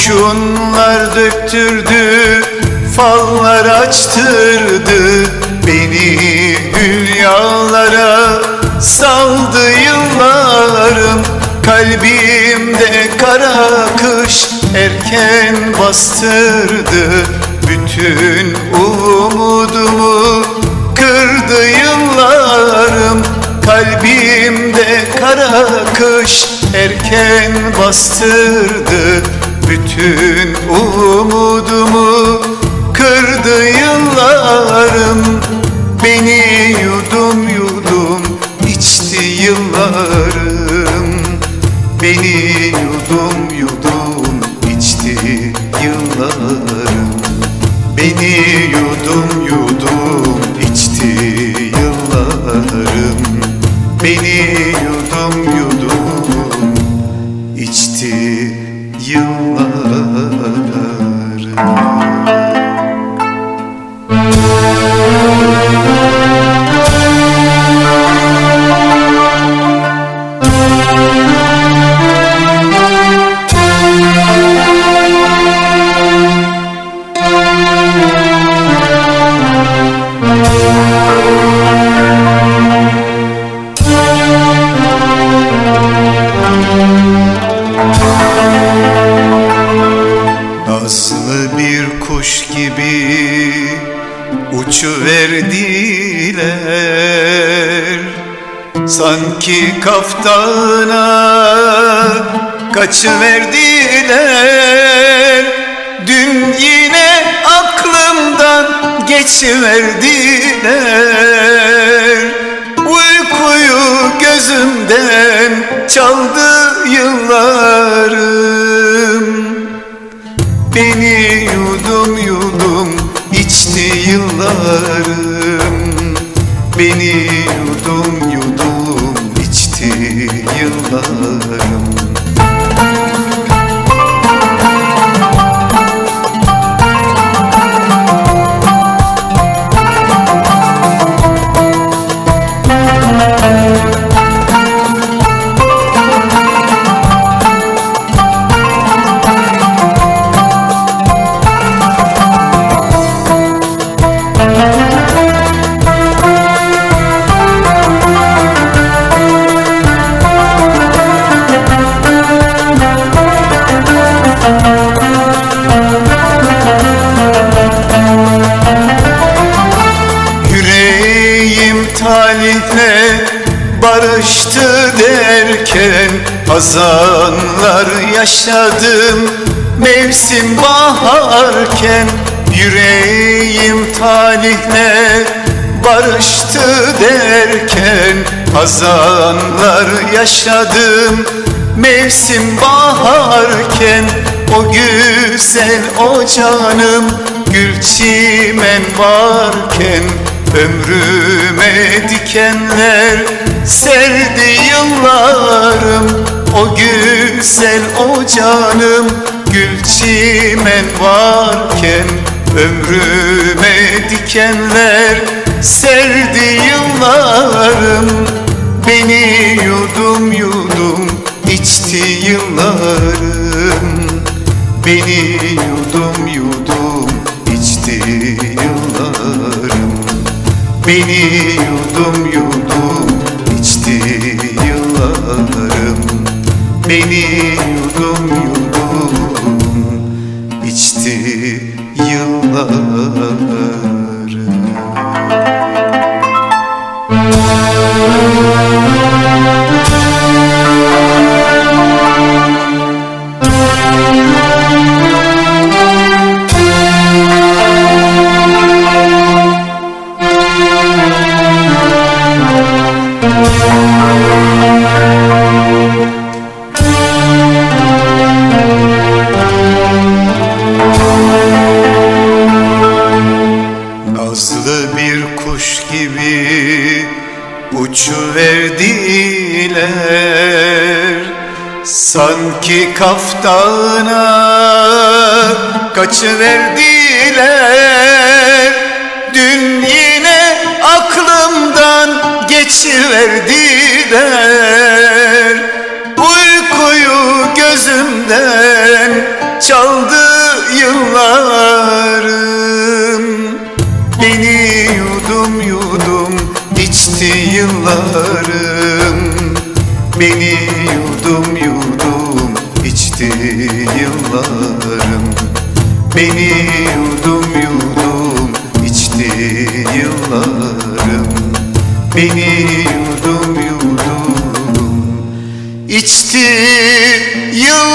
Kurşunlar döktürdü fallar açtırdı. Beni hülyalara saldı yıllarım. Kalbimde kara kış erken bastırdı. Bütün umudumu kırdı yıllarım. Kalbimde kara kış erken bastırdı Bütün umudumu kırdı yıllarım. Beni yudum yudum içti yıllarım. Beni yudum yudum içti yıllarım. Beni yudum yudum içti yıllarım. Beni yudum yudum içti yıllarım Nazlı uçuverdiler Sanki kaftana kaçıverdiler. Dün yine aklımdan geçiverdiler. Uykuyu gözümden çaldı yıllarım. Beni yudum yudum içti yıllarım Beni yudum yudum içti yıllarım Talihle barıştı derken Hazanlar yaşadım. Mevsim baharken Yüreğim talihle barıştı derken Hazanlar yaşadım. Mevsim baharken O güzel o canım gül çimen varken Ömrüme dikenler serdi yıllarım. O güzel o canım gül çimen varken Ömrüme dikenler serdi yıllarım. Beni yudum yudum içti yıllarım. Beni yudum yudum içti Beni yudum yudum içti yıllarım. Beni yudum yudum içti yıllarım uçuverdiler Sanki kaftana kaçıverdiler. Dün yine aklımdan geçiverdiler. Uykuyu gözümden çaldı yıllarım. Beni yudum yudum içti yıllarım Beni yudum yudum içti yıllarım Beni yudum yudum içti yıllarım Beni yudum yudum içti yıllarım